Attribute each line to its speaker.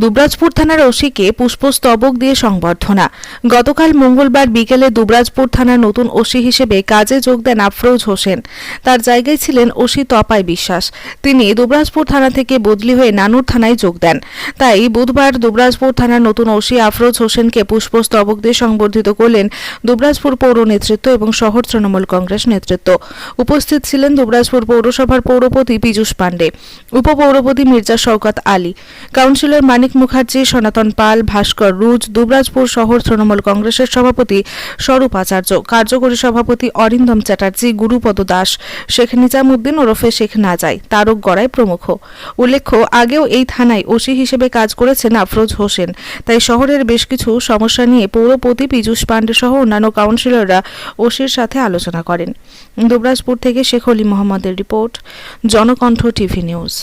Speaker 1: দুবরাজপুর থানার ওসিকে পুষ্পস্তবক দিয়ে সংবর্ধনা। গতকাল মঙ্গলবার বিকেলে দুবরাজপুর থানার নতুন ওসি হিসেবে কাজে যোগ দেন আফরোজ হোসেন। তার জায়গায় ছিলেন ওসি তপাই বিশ্বাস। তিনি দুবরাজপুর থানা থেকে বদলি হয়ে নানুর থানায় যোগ দেন। তাই বুধবার দুবরাজপুর থানার নতুন ওসি আফরোজ হোসেনকে পুষ্পস্তবক দিয়ে সংবর্ধিত করলেন দুবরাজপুর পৌর নেতৃত্ব এবং শহর তৃণমূল কংগ্রেস নেতৃত্ব। উপস্থিত ছিলেন দুবরাজপুর পৌরসভার পৌরপতি পীযূষ পাণ্ডে, উপপৌরপতি মির্জা শওকত আলী, কাউন্সিলর মানিক মুখার্জি, সনাতন পাল, ভাস্কর রুজ, দুবরাজপুর শহর তৃণমূল কংগ্রেসের সভাপতি স্বরূপ আচার্য, কার্যকরী সভাপতি অরিন্দম চ্যাটার্জি, গুরুপদ দাস, শেখ নিজামুদ্দিন ওরফে শেখ নাজাই, তারক গড়াই প্রমুখ। উল্লেখ্য, আগেও এই থানায় ওসি হিসেবে কাজ করেছেন আফরোজ হোসেন। তাই শহরের বেশ কিছু সমস্যা নিয়ে পৌরপতি পীযূষ পাণ্ডে সহ অন্যান্য কাউন্সিলররা ওসির সাথে আলোচনা করেন। দুবরাজপুর থেকে শেখ অলি মোহাম্মদের রিপোর্ট, জনকণ্ঠ টিভি নিউজ।